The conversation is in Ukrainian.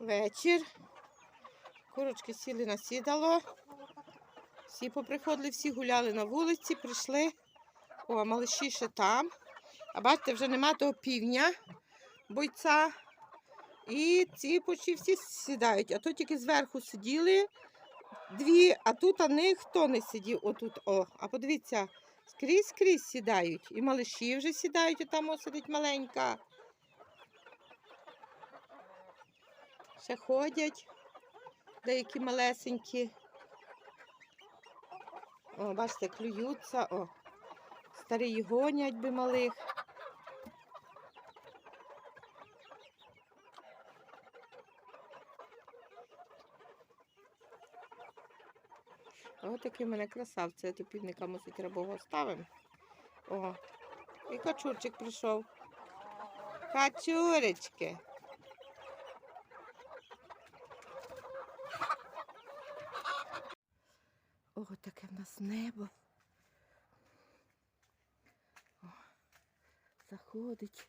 Вечір. Курочки сіли на сідало. Всі поприходили, всі гуляли на вулиці, прийшли. О, а малиші ще там. А бачите, вже нема того півня, бойця. І ці почти всі сідають. А то тільки зверху сиділи дві, а тут а ніхто не сидів. Отут, о. А подивіться, скрізь скрізь сідають. І малиші вже сідають, отам о, сидить маленька. Ще ходять деякі малесенькі. О, бачите, клюються, о. Старі гонять би малих. Ось такий в мене красавці. Я тут півника мусить рабого ставимо. О, і качурчик прийшов. Качуречки. О, таке в нас небо. О, заходить.